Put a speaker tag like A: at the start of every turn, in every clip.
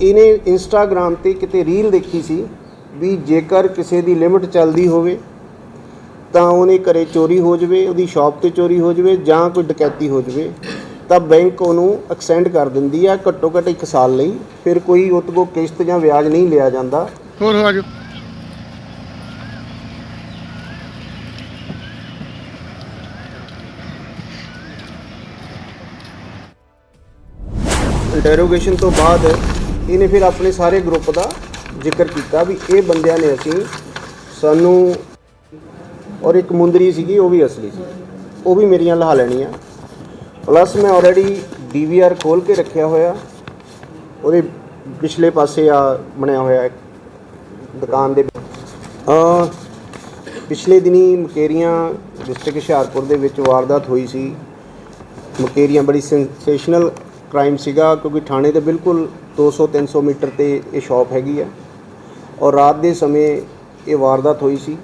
A: ਇਹਨੇ ਇੰਸਟਾਗ੍ਰam ਤੇ ਕਿਤੇ ਰੀਲ ਦੇਖੀ ਸੀ ਵੀ ਜੇਕਰ ਕਿਸੇ ਦੀ ਲਿਮਟ ਚੱਲਦੀ ਹੋਵੇ ਤਾਂ ਉਹਨੇ ਘਰੇ ਚੋਰੀ ਹੋ ਜਾਵੇ ਉਹਦੀ ਸ਼ਾਪ ਤੇ ਚੋਰੀ ਹੋ ਜਾਵੇ ਜਾਂ ਕੋਈ ਡਕੈਤੀ ਹੋ ਜਾਵੇ ਤਾਂ ਬੈਂਕ ਉਹਨੂੰ ਐਕਸਟੈਂਡ ਕਰ ਦਿੰਦੀ ਆ ਘੱਟੋ ਘੱਟ 1 ਸਾਲ ਲਈ ਫਿਰ ਕੋਈ ਕੋਲ ਕਿਸ਼ਤ ਜਾਂ ਵਿਆਜ ਨਹੀਂ ਲਿਆ ਜਾਂਦਾ।
B: ਹੋਰ ਆਜੋ
A: ਇੰਟਰੋਗੇਸ਼ਨ ਤੋਂ ਬਾਅਦ ਇਹਨੇ ਫਿਰ ਆਪਣੇ ਸਾਰੇ ਗਰੁੱਪ ਦਾ ਜ਼ਿਕਰ ਕੀਤਾ ਵੀ ਇਹ ਬੰਦਿਆਂ ਨੇ ਅਸੀਂ ਸਾਨੂੰ ਔਰ ਇੱਕ ਮੁੰਦਰੀ ਸੀਗੀ, ਉਹ ਵੀ ਅਸਲੀ ਸੀ। ਉਹ ਵੀ ਮੇਰੀਆਂ ਲਹਾ ਲੈਣੀਆਂ। ਪਲੱਸ ਮੈਂ ਆਲਰੇਡੀ ਡੀਵੀਆਰ ਖੋਲ ਕੇ ਰੱਖਿਆ ਹੋਇਆ। ਉਹਦੇ ਪਿਛਲੇ ਪਾਸੇ ਆ ਬਣਿਆ ਹੋਇਆ ਦੁਕਾਨ ਦੇ ਅ ਪਿਛਲੇ ਦਿਨੀ ਮਕੇਰੀਆਂ ਡਿਸਟ੍ਰਿਕਟ ਹੁਸ਼ਿਆਰਪੁਰ ਦੇ ਵਿੱਚ ਵਾਰਦਾਤ ਹੋਈ ਸੀ। ਮਕੇਰੀਆਂ ਬੜੀ ਸੈਂਸੇਸ਼ਨਲ ਕ੍ਰਾਈਮ ਸੀਗਾ, ਕਿਉਂਕਿ ਥਾਣੇ ਦੇ ਬਿਲਕੁਲ 200 300 ਮੀਟਰ ਤੇ ਇਹ ਸ਼ਾਪ ਹੈਗੀ ਆ। ਔਰ ਰਾਤ ਦੇ ਸਮੇਂ ਇਹ ਵਾਰਦਾਤ ਹੋਈ ਸੀ।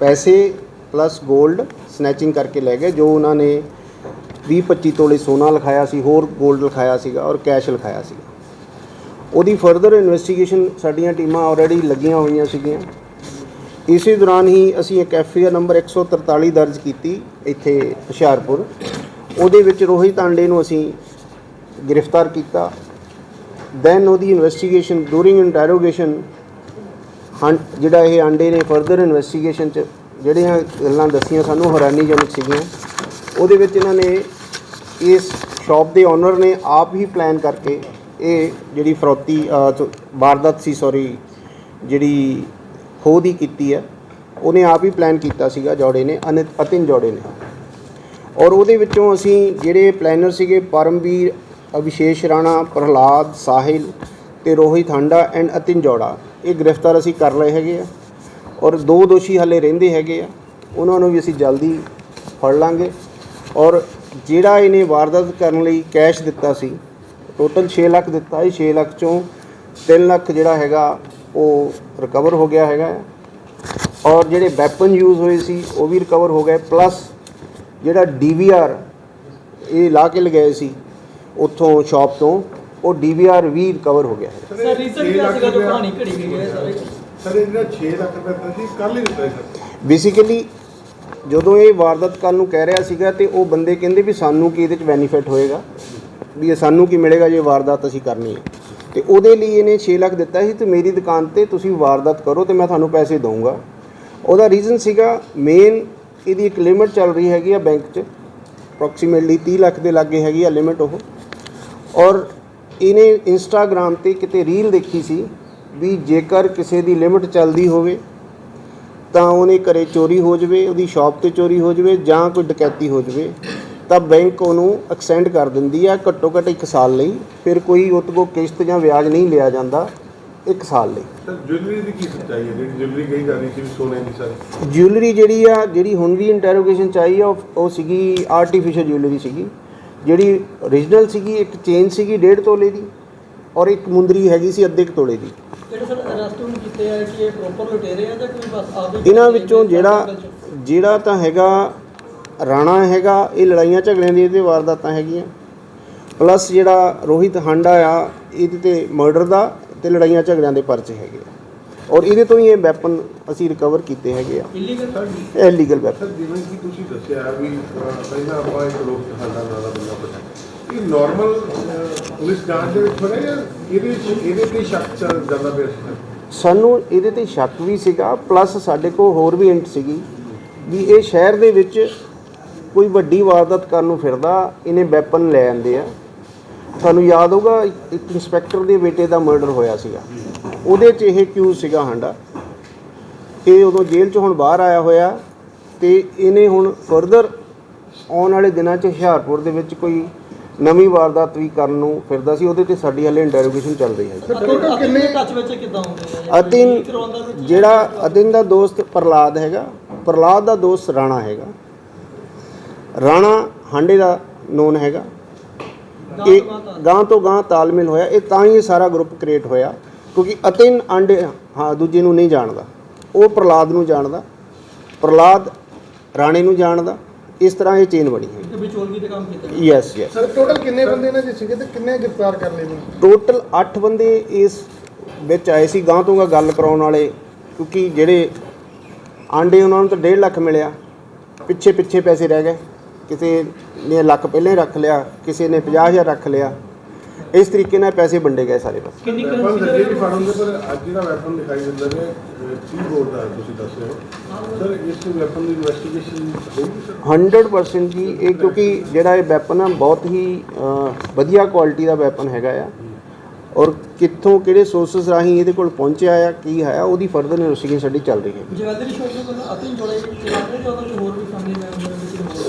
A: ਪੈਸੇ ਪਲੱਸ 골ਡ ਸਨੈਚਿੰਗ ਕਰਕੇ ਲੈ ਗਏ, ਜੋ ਉਹਨਾਂ ਨੇ 20 25 ਤੋਲੇ ਸੋਨਾ ਲਿਖਾਇਆ ਸੀ, ਹੋਰ 골ਡ ਲਿਖਾਇਆ ਸੀਗਾ ਔਰ ਕੈਸ਼ ਲਿਖਾਇਆ ਸੀ ਉਹਦੀ ਫਰਦਰ ਇਨਵੈਸਟੀਗੇਸ਼ਨ ਸਾਡੀਆਂ ਟੀਮਾਂ ਆਲਰੇਡੀ ਲੱਗੀਆਂ ਹੋਈਆਂ ਸੀਗੀਆਂ। ਇਸੇ ਦੌਰਾਨ ਹੀ ਅਸੀਂ ਇੱਕ ਐਫਆਈਆਰ ਨੰਬਰ 143 ਦਰਜ ਕੀਤੀ ਇੱਥੇ ਹੁਸ਼ਿਆਰਪੁਰ। ਉਹਦੇ ਵਿੱਚ ਰੋਹਿਤ ਆਂਡੇ ਨੂੰ ਅਸੀਂ ਗ੍ਰਿਫਤਾਰ ਕੀਤਾ। ਦੈਨ ਉਹਦੀ ਇਨਵੈਸਟੀਗੇਸ਼ਨ ਡੂਰਿੰਗ ਇੰਟਰੋਗੇਸ਼ਨ ਹਾਂ, ਜਿਹੜਾ ਇਹ ਆਂਡੇ ਨੇ ਫਰਦਰ ਇਨਵੈਸਟੀਗੇਸ਼ਨ ਚ, ਜਿਹੜੀਆਂ ਗੱਲਾਂ ਦੱਸੀਆਂ ਸਾਨੂੰ ਹੈਰਾਨੀਜਨਕ ਸੀਗੀਆਂ। ਉਹਦੇ ਵਿੱਚ ਇਹਨਾਂ ਨੇ ਇਸ ਸ਼ਾਪ ਦੇ ਓਨਰ ਨੇ ਆਪ ਹੀ ਪਲਾਨ ਕਰਕੇ ਇਹ ਜਿਹੜੀ ਫਰੋਤੀ ਵਾਰਦਾਤ ਸੀ ਸੌਰੀ ਜਿਹੜੀ ਖੋਹ ਦੀ ਕੀਤੀ ਹੈ, ਉਹਨੇ ਆਪ ਹੀ ਪਲਾਨ ਕੀਤਾ ਸੀਗਾ ਜੋੜੇ ਨੇ, ਅਨਿਤ ਅਤਿਨ ਜੋੜੇ ਨੇ। ਔਰ ਉਹਦੇ ਵਿੱਚੋਂ ਅਸੀਂ ਜਿਹੜੇ ਪਲੈਨਰ ਸੀਗੇ, ਪਰਮਵੀਰ ਅਭਿਸ਼ੇਸ਼ ਰਾਣਾ, ਪ੍ਰਹਲਾਦ, ਸਾਹਿਲ ਤੇ ਰੋਹਿਤ ਹਾਂਡਾ ਐਂਡ ਅਤਿਨ ਜੋੜਾ, ਇਹ ਗ੍ਰਿਫਤਾਰ ਅਸੀਂ ਕਰ ਲਏ ਹੈਗੇ ਆ। ਔਰ ਦੋ ਦੋਸ਼ੀ ਹਲੇ ਰਹਿੰਦੇ ਹੈਗੇ ਆ। ਉਹਨਾਂ ਨੂੰ ਵੀ ਅਸੀਂ ਜਲਦੀ ਫੜ ਲਾਂਗੇ। ਔਰ ਜਿਹੜਾ ਇਹਨੇ ਵਾਰਦਾਤ ਕਰਨ ਲਈ ਕੈਸ਼ ਦਿੱਤਾ ਸੀ ਟੋਟਲ 6 ਲੱਖ ਦਿੱਤਾ ਸੀ। 6 ਲੱਖ ਚੋਂ 3 ਲੱਖ ਜਿਹੜਾ ਹੈਗਾ, ਉਹ ਰਿਕਵਰ ਹੋ ਗਿਆ ਹੈਗਾ। ਔਰ ਜਿਹੜੇ ਵੈਪਨ ਯੂਜ਼ ਹੋਏ ਸੀ, ਉਹ ਵੀ ਰਿਕਵਰ ਹੋ ਗਏ। ਪਲੱਸ ਜਿਹੜਾ ਡੀਵੀਆਰ ਇਹ ਲਾ ਕੇ ਲਗਾਏ ਸੀ ਉੱਥੋਂ ਸ਼ਾਪ ਤੋਂ ਉਹ ਡੀਵੀਆਰ ਵੀ ਰਿਕਵਰ ਹੋ ਗਿਆ ਹੈ।
C: ਸਰ ਰੀਜ਼ਨ ਕੀ ਸੀਗਾ ਜੋ ਕਹਾਣੀ ਘੜੀ ਗਈ ਹੈ ਸਾਰੇ।
D: ਸਰ ਇਹ ਜਿਹੜਾ 6 ਲੱਖ ਰੁਪਏ ਦਿੱਤਾ ਸੀ ਕੱਲ ਹੀ ਦਿੱਤਾ ਸੀ ਸਰ।
A: ਬੇਸਿਕਲੀ ਜਦੋਂ ਇਹ ਵਾਰਦਾਤ ਕਰਨ ਨੂੰ ਕਹਿ ਰਿਹਾ ਸੀਗਾ ਤੇ ਉਹ ਬੰਦੇ ਕਹਿੰਦੇ ਵੀ ਸਾਨੂੰ ਕੀ ਇਹਦੇ ਚ ਬੈਨੀਫਿਟ ਹੋਏਗਾ ਵੀ ਇਹ ਸਾਨੂੰ ਕੀ ਮਿਲੇਗਾ ਜੇ ਵਾਰਦਾਤ ਅਸੀਂ ਕਰਨੀ ਹੈ। ਤੇ ਉਹਦੇ ਲਈ ਇਹਨੇ 6 ਲੱਖ ਦਿੱਤਾ ਸੀ ਤੇ ਮੇਰੀ ਦੁਕਾਨ ਤੇ ਤੁਸੀਂ ਵਾਰਦਾਤ ਕਰੋ ਤੇ ਮੈਂ ਤੁਹਾਨੂੰ ਪੈਸੇ ਦਊਂਗਾ। ਉਹਦਾ ਰੀਜ਼ਨ ਸੀਗਾ ਮੇਨ ਇਹਦੀ ਇੱਕ ਲਿਮਿਟ ਚੱਲ ਰਹੀ ਹੈਗੀ ਆ ਬੈਂਕ 'ਚ। ਅਪਰੋਕਸੀਮੇਟਲੀ 30 ਲੱਖ ਦੇ ਲਾਗੇ ਹੈਗੀ ਆ ਲਿਮਿਟ ਉਹ। ਔਰ ਇਹਨੇ ਇੰਸਟਾਗ੍ਰam ਤੇ ਕਿਤੇ ਰੀਲ ਦੇਖੀ ਸੀ ਵੀ ਜੇਕਰ ਕਿਸੇ ਦੀ ਲਿਮਿਟ ਚੱਲਦੀ ਹੋਵੇ, ਤਾਂ ਉਹਨੇ ਘਰੇ ਚੋਰੀ ਹੋ ਜਾਵੇ, ਉਹਦੀ ਸ਼ਾਪ ਤੇ ਚੋਰੀ ਹੋ ਜਾਵੇ ਜਾਂ ਕੋਈ ਡਕੈਤੀ ਹੋ ਜਾਵੇ, ਤਾਂ ਬੈਂਕ ਉਹਨੂੰ ਐਕਸਟੈਂਡ ਕਰ ਦਿੰਦੀ ਆ ਘੱਟੋ ਘੱਟ 1 ਸਾਲ ਲਈ। ਫਿਰ ਕੋਈ ਉਹ ਤੋਂ ਕਿਸ਼ਤ ਜਾਂ ਵਿਆਜ ਨਹੀਂ ਲਿਆ ਜਾਂਦਾ। 1 ਸਾਲ ਲਈ।
D: ਸਰ ਜੁਐਲਰੀ ਦੀ ਕੀ ਸੱਚਾਈ ਹੈ? ਜਿਹੜੀ ਜੁਐਲਰੀ ਗਈ ਜਾ ਰਹੀ ਸੀ ਵੀ ਸੋਨੇ ਦੀ ਸਾਰੀ?
A: ਜਿਊਲਰੀ ਜਿਹੜੀ ਆ ਜਿਹੜੀ ਹੁਣ ਵੀ ਇੰਟਰੋਗੇਸ਼ਨ ਚ ਆਈ ਆ ਉਹ ਸੀਗੀ ਆਰਟੀਫੀਸ਼ੀਅਲ ਜਿਊਲਰੀ ਸੀਗੀ। ਜਿਹੜੀ origignal ਸੀਗੀ ਇੱਕ ਚੇਨ ਸੀਗੀ 1.5 ਤੋਲੇ ਦੀ ਔਰ ਇੱਕ ਮੁੰਦਰੀ ਹੈਗੀ ਸੀ ਅੱਧੇ ਕੁ ਤੋਲੇ ਦੀ।
C: ਜਿਹੜੇ ਸਰ ਅਰੈਸਟ ਹੁਣ ਕੀਤੇ ਆ ਕਿ ਇਹ ਪ੍ਰੋਪਰ ਲੁਟੇਰੇ ਆ ਜਾਂ ਕੋਈ ਬਸ ਆਪੇ
A: ਇਹਨਾਂ ਵਿੱਚੋਂ ਜਿਹੜਾ ਜਿਹੜਾ ਤਾਂ ਹੈਗਾ ਰਾਣਾ ਹੈਗਾ ਇਹ ਲੜਾਈਆਂ ਝਗੜਿਆਂ ਦੀ ਇਹਦੇ ਵਾਰਦਾਤਾਂ ਹੈਗੀਆਂ। ਪਲੱਸ ਜਿਹੜਾ ਰੋਹਿਤ ਹਾਂਡਾ ਆ ਇਹਦੇ ਤੇ ਮਰਡਰ ਦਾ ਤੇ ਲੜਾਈਆਂ ਝਗੜਿਆਂ ਦੇ ਪਰਚੇ ਹੈਗੇ ਆ। ਔਰ ਇਹਦੇ ਤੋਂ ਹੀ ਇਹ ਵੈਪਨ ਅਸੀਂ ਰਿਕਵਰ ਕੀਤੇ ਹੈਗੇ ਆ।
C: ਇਲੀਗਲ
A: ਇਹ ਲੀਗਲ ਵੈਪਨ
D: ਸਰ ਜਿਵੇਂ ਕਿ ਤੁਸੀਂ ਦੱਸਿਆ ਵੀ ਅਹ, ਪਹਿਲਾਂ ਆਪਾਂ ਇੱਕ ਲੋਕ ਸਾਡਾ ਨਾਂ ਦਾ ਬੰਦਾ ਪਤਾ ਇਹ ਨਾਰਮਲ ਪੁਲਿਸ ਜਾਂਚ ਦੇ ਵਿੱਚ ਹੋਣਾ ਜਾਂ ਇਹਦੇ ਵਿੱਚ ਇਹਦੇ ਤੇ ਸ਼ੱਕ ਚੱਲ ਜਾਂਦਾ ਪਿਆ ਸੀ? ਸਰ?
A: ਸਾਨੂੰ ਇਹਦੇ ਤੇ ਸ਼ੱਕ ਵੀ ਸੀਗਾ ਪਲੱਸ ਸਾਡੇ ਕੋਲ ਹੋਰ ਵੀ ਹਿੰਟ ਸੀਗੀ ਵੀ ਇਹ ਸ਼ਹਿਰ ਦੇ ਵਿੱਚ ਕੋਈ ਵੱਡੀ ਵਾਰਦਾਤ ਕਰਨ ਨੂੰ ਫਿਰਦਾ ਇਹਨੇ ਵੈਪਨ ਲੈ ਆਂਦੇ ਆ। ਤੁਹਾਨੂੰ ਯਾਦ ਹੋਊਗਾ ਇੱਕ ਇੰਸਪੈਕਟਰ ਦੇ ਬੇਟੇ ਦਾ ਮਰਡਰ ਹੋਇਆ ਸੀਗਾ। ਉਹਦੇ 'ਚ ਇਹ ਕਿਊਜ਼ ਸੀਗਾ ਹਾਂਡਾ ਇਹ ਉਦੋਂ ਜੇਲ੍ਹ 'ਚ ਹੁਣ ਬਾਹਰ ਆਇਆ ਹੋਇਆ ਤੇ ਇਹਨੇ ਹੁਣ ਫਰਦਰ ਆਉਣ ਵਾਲੇ ਦਿਨਾਂ 'ਚ ਹੁਸ਼ਿਆਰਪੁਰ ਦੇ ਵਿੱਚ ਕੋਈ ਨਵੀਂ ਵਾਰਦਾਤ ਵੀ ਕਰਨ ਨੂੰ ਫਿਰਦਾ ਸੀ ਉਹਦੇ ਤੇ ਸਾਡੀ ਹਾਲੇ ਇੰਟਰੋਗੇਸ਼ਨ ਚੱਲ ਰਹੀ ਹੈ
C: ਟੋਟਲ ਕਿੰਨੇ ਟੱਚ ਵਿੱਚ ਕਿਦਾਂ ਹੁੰਦੇ ਆ
A: ਅਤਿਨ ਜਿਹੜਾ ਅਤਿਨ ਦਾ ਦੋਸਤ ਪ੍ਰਲਾਦ ਹੈਗਾ ਪ੍ਰਲਾਦ ਦਾ ਦੋਸਤ ਰਾਣਾ ਹੈਗਾ। ਰਾਣਾ ਹਾਂਡੇ ਦਾ ਨੋਨ ਹੈਗਾ। ਇਹ ਗਾਂ ਤੋਂ ਗਾਂ ਤਾਲਮੇਲ ਹੋਇਆ ਇਹ ਤਾਂ ਹੀ ਇਹ ਸਾਰਾ ਗਰੁੱਪ ਕ੍ਰੀਏਟ ਹੋਇਆ ਕਿਉਂਕਿ ਅਤਿਨ ਆਂਡੇ ਹਾਂ ਦੂਜੇ ਨੂੰ ਨਹੀਂ ਜਾਣਦਾ। ਉਹ ਪ੍ਰਲਾਦ ਨੂੰ ਜਾਣਦਾ ਪ੍ਰਲਾਦ ਰਾਣੇ ਨੂੰ ਜਾਣਦਾ ਇਸ ਤਰ੍ਹਾਂ ਇਹ ਚੇਨ ਬਣੀ ਹੈ
C: ਇੱਕ ਵਿਚੋਲਗੀ ਤੇ ਕੰਮ ਕੀਤਾ।
A: ਯੈਸ ਯੈਸ
B: ਸਰ ਟੋਟਲ ਕਿੰਨੇ ਬੰਦੇ ਨੇ ਜੀ ਸੀਗੇ ਤੇ ਕਿੰਨੇ ਗ੍ਰਿਫਤਾਰ ਕਰ ਲਏ ਨੇ?
A: ਟੋਟਲ 8 ਬੰਦੇ ਇਸ ਵਿੱਚ ਆਏ ਸੀ ਗਾਂ ਤੋਂ ਗੱਲ ਕਰਾਉਣ ਵਾਲੇ ਕਿਉਂਕਿ ਜਿਹੜੇ ਆਂਡੇ ਉਹਨਾਂ ਨੂੰ ਤਾਂ 1.5 ਲੱਖ ਮਿਲਿਆ ਪਿੱਛੇ ਪਿੱਛੇ ਪੈਸੇ ਰਹਿ ਗਏ। ਕਿਸੇ ਨੇ ਲੱਖ ਪਹਿਲਾਂ ਰੱਖ ਲਿਆ ਕਿਸੇ ਨੇ 50000 ਰੱਖ ਲਿਆ ਇਸ ਤਰੀਕੇ ਨਾਲ ਪੈਸੇ ਵੰਡੇ ਗਏ ਸਾਰੇ ਪਾਸੇ।
C: ਕਿੰਨੀ
D: ਵੈਪਨ ਵੀ ਫੜੋਗੇ ਪਰ ਅੱਜ ਜਿਹੜਾ ਵੈਪਨ ਦਿਖਾਈ ਦਿੰਦਾ ਨੇ ਕੀ ਬੋਰਡ ਦਾ ਹੈ ਤੁਸੀਂ ਦੱਸ ਰਹੇ ਹੋ? ਸਰ ਇਸ ਵੈਪਨ ਦੀ ਇਨਵੈਸਟੀਗੇਸ਼ਨ ਹੋਊਗੀ ਸਰ?
A: 100% ਜੀ ਇਹ ਕਿਉਂਕਿ ਜਿਹੜਾ ਇਹ ਵੈਪਨ ਆ ਬਹੁਤ ਹੀ ਵਧੀਆ ਕੁਆਲਿਟੀ ਦਾ ਵੈਪਨ ਹੈਗਾ ਆ। ਔਰ ਕਿੱਥੋਂ ਕਿਹੜੇ ਸੋਰਸਸ ਰਾਹੀਂ ਇਹਦੇ ਕੋਲ ਪਹੁੰਚਿਆ ਆ ਕੀ ਹੈ ਉਹਦੀ ਫਰਦਰ ਇਨਵੈਸਟੀਗੇਸ਼ਨ ਸਾਡੀ ਚੱਲ ਰਹੀ ਹੈ।
C: ਜਵੈਲਰੀ ਸ਼ੋਪ ਦੇ ਕੋਲ ਅਤਿਨ ਜੋੜੇ ਚਲਾ ਰਹੇ ਜਾਂ ਉਹਦੇ ਹੋਰ ਵੀ ਫੈਮਿਲੀ ਮੈਂਬਰ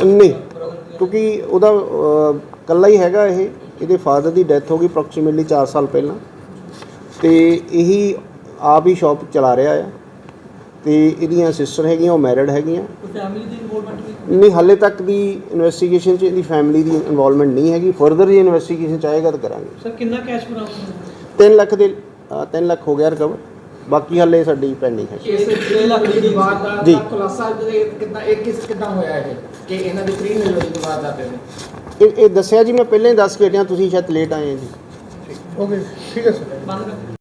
A: ਨਹੀਂ ਕਿਉਂਕਿ ਉਹਦਾ ਅ, ਇਕੱਲਾ ਹੀ ਹੈਗਾ ਇਹ। ਇਹਦੇ ਫਾਦਰ ਦੀ ਡੈਥ ਹੋ ਗਈ ਅਪਰੋਕਸੀਮੇਟਲੀ 4 ਸਾਲ ਪਹਿਲਾਂ। ਤੇ ਇਹੀ ਆਪ ਹੀ ਸ਼ਾਪ ਚਲਾ ਰਿਹਾ ਆ। ਤੇ ਇਹਦੀਆਂ ਸਿਸਟਰ ਹੈਗੀਆਂ ਉਹ ਮੈਰਿਡ ਹੈਗੀਆਂ।
C: ਫੈਮਿਲੀ ਦੀ ਇਨਵੋਲਵਮੈਂਟ
A: ਨਹੀਂ ਹਾਲੇ ਤੱਕ ਦੀ ਇਨਵੈਸਟੀਗੇਸ਼ਨ 'ਚ ਇਹਦੀ ਫੈਮਿਲੀ ਦੀ ਇਨਵੋਲਵਮੈਂਟ ਨਹੀਂ ਹੈਗੀ। ਫਰਦਰ ਜੇ ਇਨਵੈਸਟੀਗੇਸ਼ਨ ਚਾਹੇਗਾ ਤਾਂ ਕਰਾਂਗੇ।
C: ਸਰ ਕਿੰਨਾ ਕੈਸ਼ ਬਰਾਮਦ
A: 3 ਲੱਖ ਦੇ 3 ਲੱਖ ਹੋ ਗਿਆ ਰਿਕਵਰ ਬਾਕੀ ਹਾਲੇ ਸਾਡੀ ਪੈਂਡਿੰਗ ਹੈ।
E: ਇਸ ਦੀ ਵਿਵਾਦ ਦਾ
A: ਜੀ।
E: ਦਾ ਖੁਲਾਸਾ ਜਿਹੜੇ ਕਿਦਾਂ ਇਹ ਕਿਸ ਕਿਦਾਂ ਹੋਇਆ ਇਹ? ਕਿ ਇਹਨਾਂ ਦੇ ਪ੍ਰੀ ਨਿਰੋਧ ਵਿਵਾਦ ਦਾ ਤੇ
A: ਇਹ ਇਹ ਦੱਸਿਆ ਜੀ ਮੈਂ ਪਹਿਲਾਂ ਹੀ ਦੱਸ ਕੇ ਹਟਿਆ ਤੁਸੀਂ ਸ਼ਾਇਦ ਲੇਟ ਆਏ ਹੋ ਜੀ।
B: ਓਕੇ ਠੀਕ ਹੈ ਸਰ।
C: ਬੰਦ ਕਰ